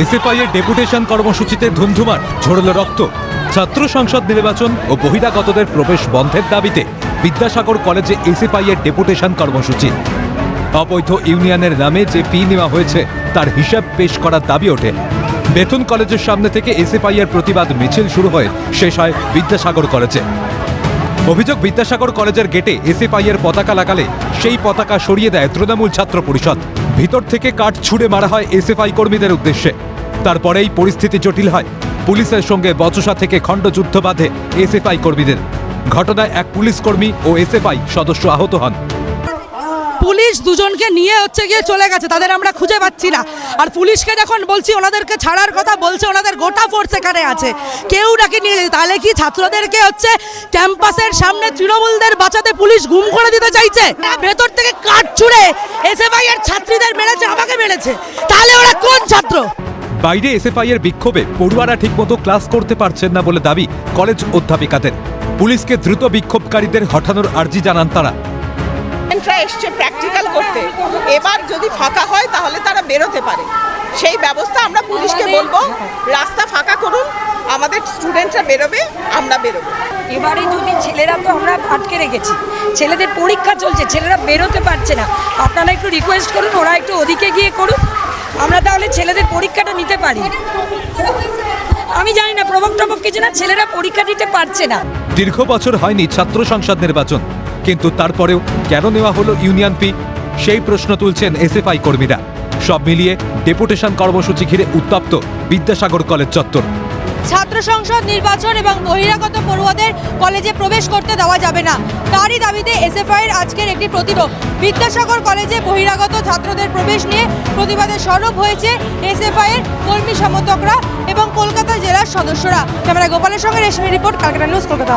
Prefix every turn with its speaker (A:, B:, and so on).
A: SFI এর deputation কর্মসূচিতে ধুমধুমার ঝরল রক্ত। ছাত্র সংসদ নির্বাচন ও বহিরাগতদের প্রবেশ বন্ধের দাবিতে বিদ্যাসাগর কলেজে এসএফআই এর ডেপুটেশন কর্মসূচি। অবৈধ ইউনিয়নের নামে যে ফি নেওয়া হয়েছে, তার হিসাব পেশ করার দাবি ওঠে। বেতন কলেজের সামনে থেকে এসএফআই এর প্রতিবাদ মিছিল শুরু হয়ে শেষ হয় বিদ্যাসাগর কলেজে। অভিযোগ, বিদ্যাসাগর কলেজের গেটে এসএফআই এর পতাকা লাগালে সেই পতাকা সরিয়ে দেয় তৃণমূল ছাত্র পরিষদ। ভিতর থেকে কাঠ ছুড়ে মারা হয় এসএফআই কর্মীদের উদ্দেশ্যে। তারপরেই পরিস্থিতি জটিল হয়। পুলিশের সঙ্গে বচসা থেকে খণ্ডযুদ্ধ বাঁধে এসএফআই কর্মীদের। ঘটনায় এক পুলিশ কর্মী ও এসএফআই সদস্য আহত হন।
B: পুলিশ দুজনকে নিয়ে হচ্ছে গিয়ে চলে গেছে, তাদের আমরা খুঁজে পাচ্ছি না। আর পুলিশকে যখন বলছি, ওনাদেরকে ছাড়ার কথা বলছে, ওনাদের গোটা ফোর্স এখানে আছে। কেউ নাকি নিয়ে তাহলে কি ছাত্রদেরকে হচ্ছে ক্যাম্পাসের সামনে তৃণমূলদের বাঁচাতে পুলিশ গুম করে দিতে চাইছে? ভেতর ছুড়ে এসএফআই এর ছাত্রীদের মেরেছে আমাকে মেরেছে। তাহলে ওরা কোন ছাত্র?
A: বাইরে এসএফআই এর বিক্ষোভে পড়ুয়ারা ঠিকমতো ক্লাস করতে পারছেন না বলে দাবি কলেজ অধ্যাপিকাদের। পুলিশকে দ্রুত বিক্ষোভকারীদের হঠানোর আর্জি জানান তারা।
C: স্টুডেন্টরা এসছে প্র্যাকটিক্যাল করতে। এবার যদি ফাঁকা হয় তাহলে তারা বেরোতে পারে। সেই ব্যবস্থা আমরা পুলিশকে বলব। রাস্তা স্টুডেন্টরা বেরোবে আমরা বেরোবো।
D: এবারে যদি ছেলেরা তো আমরা আটকে রেখেছি ছেলেদের পরীক্ষা চলছে ছেলেরা বেরোতে পারছে না। আপনারা একটু রিকোয়েস্ট করুন ওরা একটু ওদিকে গিয়ে করুন আমরা তাহলে ছেলেদের পরীক্ষাটা নিতে পারি। আমি জানি না প্রবক টবক কিছু না ছেলেরা পরীক্ষা দিতে পারছে না।
A: দীর্ঘ বছর হয়নি ছাত্র সংসদ নির্বাচন কিন্তু তারপরেও কেন নেওয়া হলো ইউনিয়ন ফি সেই প্রশ্ন তুলছেন এসএফআই কর্মীরা। সব মিলিয়ে ডেপুটেশন কর্মসূচি ঘিরে উত্তপ্ত বিদ্যাসাগর কলেজ চত্বর।
E: ছাত্র সংসদ নির্বাচন এবং বহিরাগত পড়ুয়াদের কলেজে প্রবেশ করতে দেওয়া যাবে না। তারই দাবিতে এসএফআই এর আজকের একটি প্রতিরোধ বিদ্যাসাগর কলেজে বহিরাগত ছাত্রদের প্রবেশ নিয়ে প্রতিবাদের স্বরূপ হয়েছে এসএফআই এর কর্মী সমর্থকরা এবং কলকাতা জেলার সদস্যরা। ক্যামেরা গোপালের সঙ্গে Reshmi report, Calcutta news, Kolkata.